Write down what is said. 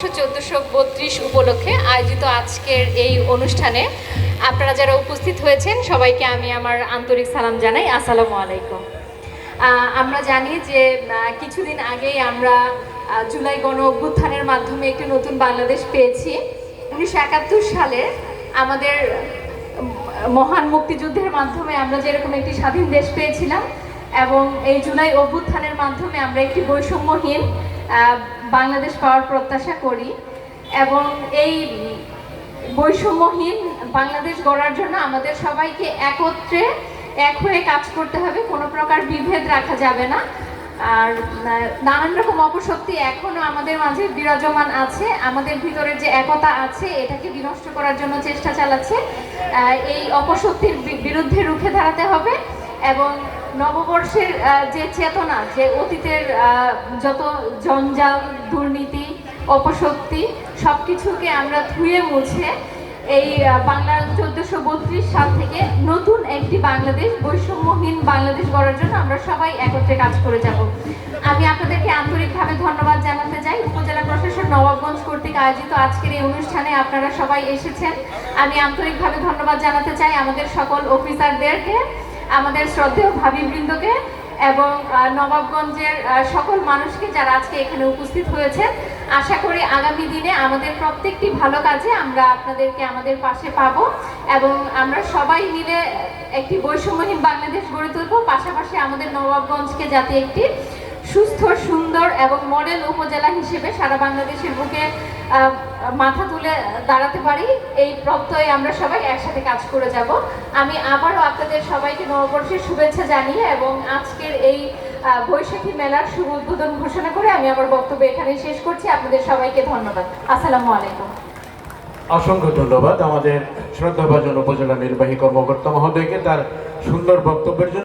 চোদ্দোশো বত্রিশ উপলক্ষে আয়োজিত আজকের এই অনুষ্ঠানে আপনারা যারা উপস্থিত হয়েছেন, সবাইকে আমি আমার আন্তরিক সালাম জানাই। আসসালামু আলাইকুম। আমরা জানি যে কিছুদিন আগেই আমরা জুলাই গণ অভ্যুত্থানের মাধ্যমে একটি নতুন বাংলাদেশ পেয়েছি। উনিশশো একাত্তর সালে আমাদের মহান মুক্তিযুদ্ধের মাধ্যমে আমরা যেরকম একটি স্বাধীন দেশ পেয়েছিলাম এবং এই জুলাই অভ্যুত্থানের মাধ্যমে আমরা একটি বৈষম্যহীন বাংলাদেশ পাওয়ার প্রত্যাশা করি এবং এই বৈষম্যহীন বাংলাদেশ গড়ার জন্য আমাদের সবাইকে একত্রে এক হয়ে কাজ করতে হবে, কোনো প্রকার বিভেদ রাখা যাবে না। আর নানান রকম অপশক্তি এখনও আমাদের মাঝে বিরাজমান আছে, আমাদের ভিতরে যে একতা আছে, এটাকে বিনষ্ট করার জন্য চেষ্টা চালাচ্ছে। এই অপশক্তির বিরুদ্ধে রুখে দাঁড়াতে হবে। এবং নববর্ষের যে চেতনা, যে অতীতের যত জঞ্জাল, দুর্নীতি, অপশক্তি সব কিছুকে আমরা ধুয়ে মুছে এই বাংলা চোদ্দশো বত্রিশ সাল থেকে নতুন একটি বাংলাদেশ, বৈষম্যহীন বাংলাদেশ গড়ার জন্য আমরা সবাই একত্রে কাজ করে যাব। আমি আপনাদেরকে আন্তরিকভাবে ধন্যবাদ জানাতে চাই। উপজেলা প্রশাসন নবাবগঞ্জ কর্তৃক আয়োজিত আজকের এই অনুষ্ঠানে আপনারা সবাই এসেছেন। আমি আন্তরিকভাবে ধন্যবাদ জানাতে চাই আমাদের সকল অফিসারদেরকে আমাদের শ্রদ্ধেয় ভাবিবৃন্দকে এবং নবাবগঞ্জের সকল মানুষকে যারা আজকে এখানে উপস্থিত হয়েছে, আশা করি আগামী দিনে আমাদের প্রত্যেকটি ভালো কাজে আমরা আপনাদেরকে আমাদের পাশে পাব এবং আমরা সবাই মিলে একটি বৈষম্যহীন বাংলাদেশ গড়ে তুলব। পাশাপাশি আমাদের নবাবগঞ্জকে যাতে একটি সুস্থ, সুন্দর এবং মডেল উপজেলা হিসেবে সারা বাংলাদেশের বুকে মাথা তুলে দাঁড়াতে পারি। এই প্রত্যয়ে আমরা সবাই একসাথে কাজ করে যাব। আমি আবারও আপনাদের সবাইকে নববর্ষের শুভেচ্ছা জানিয়ে এবং আজকের এই বৈশাখী মেলার শুভ উদ্বোধন ঘোষণা করে আমি আমার বক্তব্য এখানে শেষ করছি। আপনাদের সবাইকে ধন্যবাদ। আসসালামু আলাইকুম। অসংখ্য ধন্যবাদ আমাদের শ্রদ্ধাভাজন উপজেলা নির্বাহী কর্মকর্তা মহোদয়কে তার সুন্দর বক্তব্যের জন্য।